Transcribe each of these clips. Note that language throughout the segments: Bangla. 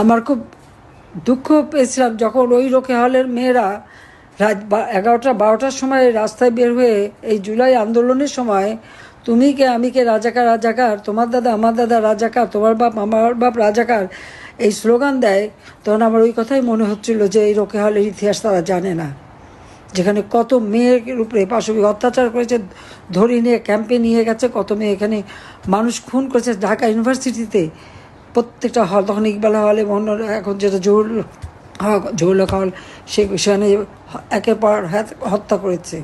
আমার খুব দুঃখ পেয়েছিলাম যখন ওই রোকে হলের মেয়েরা রাত এগারোটা, বারোটার সময় রাস্তায় বের হয়ে এই জুলাই আন্দোলনের সময়, তুমি কে? আমি কে? রাজাকার রাজাকার? তোমার দাদা, আমার দাদা রাজাকার? তোমার বাপ, আমার বাপ রাজাকার? এই স্লোগান দেয়, তখন আমার ওই কথাই মনে হচ্ছিল যে এই রোকে হলের ইতিহাস তারা জানে না। যেখানে কত মেয়ের উপরে পাশবিক অত্যাচার করেছে ধরে নিয়ে ক্যাম্পে নিয়ে গেছে, কত মেয়ে এখানে মানুষ খুন করেছে ঢাকা ইউনিভার্সিটিতে। প্রত্যেকটা হল, তখন ইকবাল হল এবং এখন যেটা জহুর জহুরুল্লাহ হল, সে সেখানে একের পর হত্যা করেছে।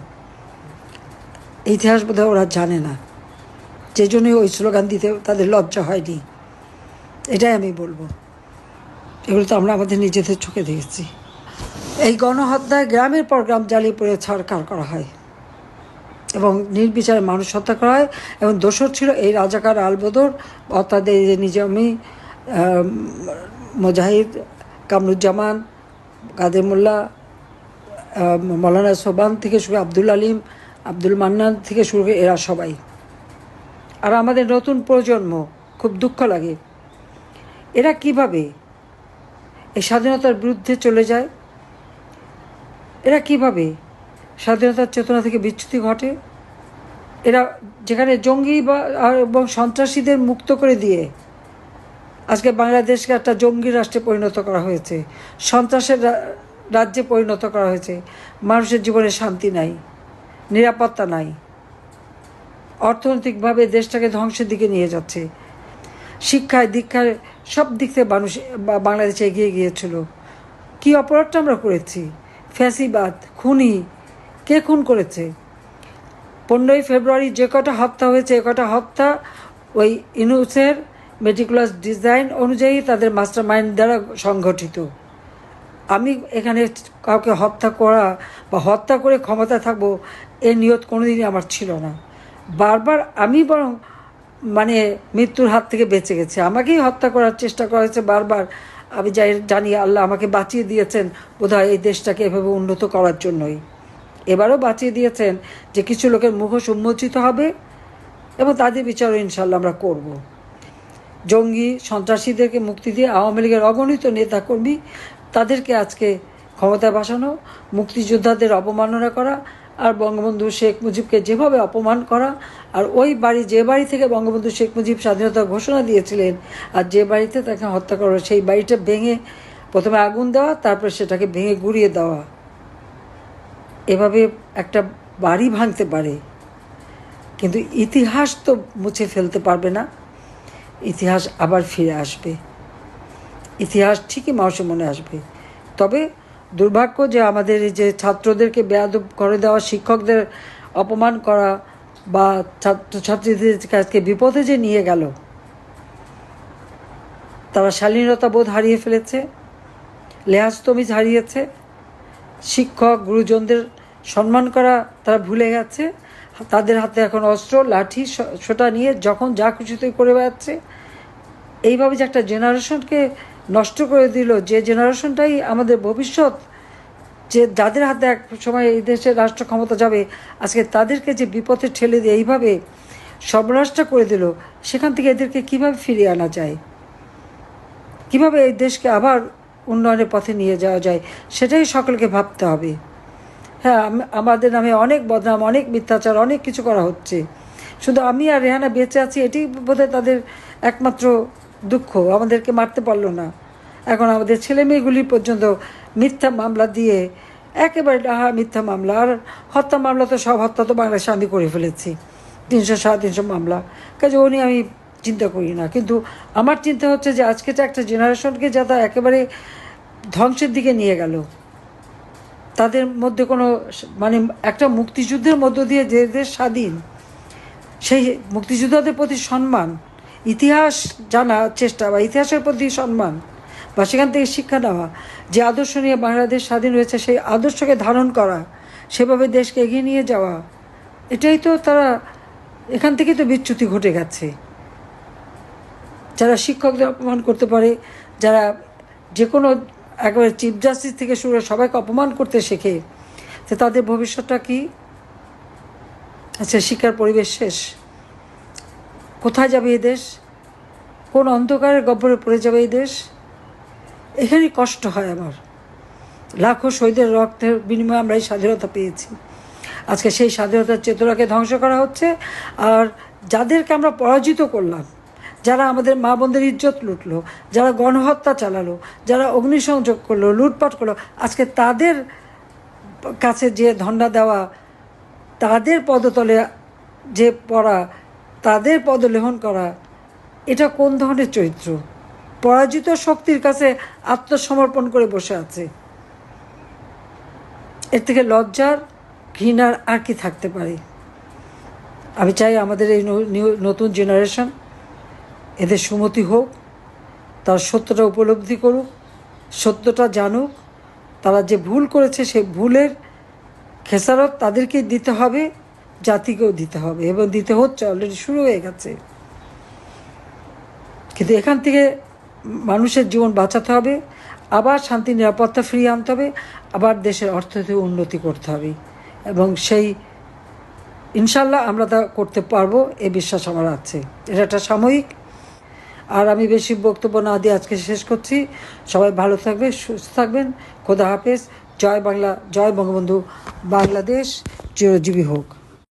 ইতিহাস বোধহয় ওরা জানে না। যে জন্যই ওই স্লোগান দিতে তাদের লজ্জা হয়নি। এটাই আমি বলব। এগুলো তো আমরা আমাদের নিজেদের চোখে দেখেছি। এই গণহত্যায় গ্রামের পর গ্রাম জ্বালিয়ে পড়ে ছাড়কার করা হয় এবং নির্বিচারে মানুষ হত্যা করা হয় এবং দোষর ছিল এই রাজাকার আলবদর, অর্থাৎ এই নিজামি মুজাহিদ কামরুজ্জামান কাদের মোল্লা মৌলানা সোবান থেকে শুরু আব্দুল আলিম আব্দুল মান্নান থেকে শুরু করে এরা সবাই। আর আমাদের নতুন প্রজন্ম খুব দুঃখ লাগে। এরা কীভাবে এই স্বাধীনতার বিরুদ্ধে চলে যায়? এরা কীভাবে স্বাধীনতার চেতনা থেকে বিচ্যুতি ঘটে? এরা যেখানে জঙ্গি বা এবং সন্ত্রাসীদের মুক্ত করে দিয়ে আজকে বাংলাদেশকে একটা জঙ্গি রাষ্ট্রে পরিণত করা হয়েছে। সন্ত্রাসের রাজ্যে পরিণত করা হয়েছে। মানুষের জীবনে শান্তি নাই, নিরাপত্তা নাই। অর্থনৈতিকভাবে দেশটাকে ধ্বংসের দিকে নিয়ে যাচ্ছে। শিক্ষায়, দীক্ষায় সব দিক থেকে মানুষ বাংলাদেশে এগিয়ে গিয়েছিল। কি অপরাধটা আমরা করেছি? ফ্যাসিবাদ, খুনি, কে খুন করেছে? পনেরোই ফেব্রুয়ারি যে কটা হত্যা হয়েছে, এ কটা হত্যা ওই ইনুসের মেটিকুলাস ডিজাইন অনুযায়ী তাদের মাস্টার মাইন্ড দ্বারা সংগঠিত। আমি এখানে কাউকে হত্যা করা বা হত্যা করে ক্ষমতা থাকব, এ নিয়ত কোনোদিনই আমার ছিল না। বারবার আমি বরং মানে মৃত্যুর হাত থেকে বেঁচে গেছে। আমাকেই হত্যা করার চেষ্টা করা হয়েছে বারবার। আমি যাই জানি আল্লাহ আমাকে বাঁচিয়ে দিয়েছেন বোধহয় এই দেশটাকে এভাবে উন্নত করার জন্যই। এবারও বাঁচিয়ে দিয়েছেন যে কিছু লোকের মুখোশ উন্মোচিত হবে এবং তাদের বিচারও ইনশাল্লাহ আমরা করব। জঙ্গি সন্ত্রাসীদেরকে মুক্তি দিয়ে আওয়ামী লীগের অগণিত নেতাকর্মী তাদেরকে আজকে ক্ষমতায় বাসানো, মুক্তিযোদ্ধাদের অবমাননা করা আর বঙ্গবন্ধু শেখ মুজিবকে যেভাবে অপমান করা আর ওই বাড়ি, যে বাড়ি থেকে বঙ্গবন্ধু শেখ মুজিব স্বাধীনতা ঘোষণা দিয়েছিলেন আর যে বাড়িতে তাকে হত্যা করা সেই বাড়িটা ভেঙে প্রথমে আগুন দেওয়া, তারপরে সেটাকে ভেঙে গুড়িয়ে দেওয়া। এভাবে একটা বাড়ি ভাঙতে পারে, কিন্তু ইতিহাস তো মুছে ফেলতে পারবে না। ইতিহাস আবার ফিরে আসবে। ইতিহাস ঠিকই মানুষের মনে আসবে। তবে দুর্ভাগ্য যে আমাদের যে ছাত্রদেরকে বেয়াদব করে দেওয়া, শিক্ষকদের অপমান করা বা ছাত্রছাত্রীদের কাছকে বিপদে যে নিয়ে গেল, তারা শালীনতা বোধ হারিয়ে ফেলেছে, লেহাজ তমিজ হারিয়েছে, শিক্ষক, গুরুজনদের সম্মান করা তারা ভুলে গেছে তাদের হাতে এখন অস্ত্র, লাঠি সোটা নিয়ে যখন যা খুশিতে করে বেড়াচ্ছে। এইভাবে যে একটা জেনারেশনকে নষ্ট করে দিল, যে জেনারেশনটাই আমাদের ভবিষ্যৎ, যে যাদের হাতে এক সময় এই দেশের রাষ্ট্র ক্ষমতা যাবে, আজকে তাদেরকে যে বিপথে ঠেলে দিয়ে এইভাবে সর্বনাশটা করে দিল, সেখান থেকে এদেরকে কীভাবে ফিরিয়ে আনা যায়? কীভাবে এই দেশকে আবার উন্নয়নের পথে নিয়ে যাওয়া যায়? সেটাই সকলকে ভাবতে হবে। হ্যাঁ আমাদের নামে অনেক বদনাম, অনেক মিথ্যাচার, অনেক কিছু করা হচ্ছে। শুধু আমি আর রেহানা বেঁচে আছি, এটি বোধহয় তাদের একমাত্র দুঃখ। আমাদেরকে মারতে পারল না। এখন আমাদের ছেলে মেয়েগুলি পর্যন্ত মিথ্যা মামলা দিয়ে একেবারে ডাহা মিথ্যা মামলা। আর হত্যা মামলা তো সব হত্যা তো বাংলাদেশে আমি করে ফেলেছি। তিনশো সাড়ে তিনশো মামলা। কাজে উনি আমি চিন্তা করি না। কিন্তু আমার চিন্তা হচ্ছে যে আজকে তো একটা জেনারেশনকে যাতে একেবারে ধ্বংসের দিকে নিয়ে গেল। তাদের মধ্যে কোনো মানে একটা মুক্তিযুদ্ধের মধ্য দিয়ে যে দেশ স্বাধীন, সেই মুক্তিযোদ্ধাদের প্রতি সম্মান, ইতিহাস জানার চেষ্টা বা ইতিহাসের প্রতি সম্মান বা সেখান থেকে শিক্ষা নেওয়া, যে আদর্শ নিয়ে বাংলাদেশ স্বাধীন হয়েছে, সেই আদর্শকে ধারণ করা, সেভাবে দেশকে এগিয়ে নিয়ে যাওয়া, এটাই তো তারা এখান থেকেই তো বিচ্যুতি ঘটে গেছে। যারা শিক্ষকদের অপমান করতে পারে, যারা যে কোনো একেবারে চিফ জাস্টিস থেকে শুরু সবাইকে অপমান করতে শেখে তো তাদের ভবিষ্যৎটা কি? আচ্ছা শিক্ষার পরিবেশ শেষ। কোথায় যাবে এই দেশ? কোন অন্ধকারের গব্বরে পড়ে যাবে এই দেশ? এখানেই কষ্ট হয় আমার। লাখো শহীদের রক্তের বিনিময়ে আমরা এই স্বাধীনতা পেয়েছি। আজকে সেই স্বাধীনতার চেতনাকে ধ্বংস করা হচ্ছে। আর যাদেরকে আমরা পরাজিত করলাম যারা আমাদের মা বোনদের ইজ্জত লুটলো, যারা গণহত্যা চালালো, যারা অগ্নিসংযোগ করল, লুটপাট করল, আজকে তাদের কাছে যে ধন্ডা দেওয়া, তাদের পদতলে যে পড়া, তাদের পদলেহন করা, এটা কোন ধরনের চরিত্র? পরাজিত শক্তির কাছে আত্মসমর্পণ করে বসে আছে। এর থেকে লজ্জার ঘৃণার আর কি থাকতে পারে? আমি চাই আমাদের এই নতুন জেনারেশন এদের সুমতি হোক, তার সত্যটা উপলব্ধি করুক, সত্যটা জানুক। তারা যে ভুল করেছে সেই ভুলের খেসারত তাদেরকে দিতে হবে, জাতিকেও দিতে হবে। এবং দিতে হচ্ছে অলরেডি শুরু হয়ে গেছে। কিন্তু এখান থেকে মানুষের জীবন বাঁচাতে হবে, আবার শান্তি, নিরাপত্তা ফিরিয়ে আনতে হবে, আবার দেশের অর্থনৈতিক উন্নতি করতে হবে। এবং সেই ইনশাল্লাহ আমরা তা করতে পারব, এ বিশ্বাস আমার আছে। এটা একটা সাময়িক আর আমি বেশি বক্তব্য না দিয়ে আজকে শেষ করছি। সবাই ভালো থাকবে, সুস্থ থাকবেন। খোদা হাফেজ। জয় বাংলা, জয় বঙ্গবন্ধু। বাংলাদেশ চিরজীবী হোক।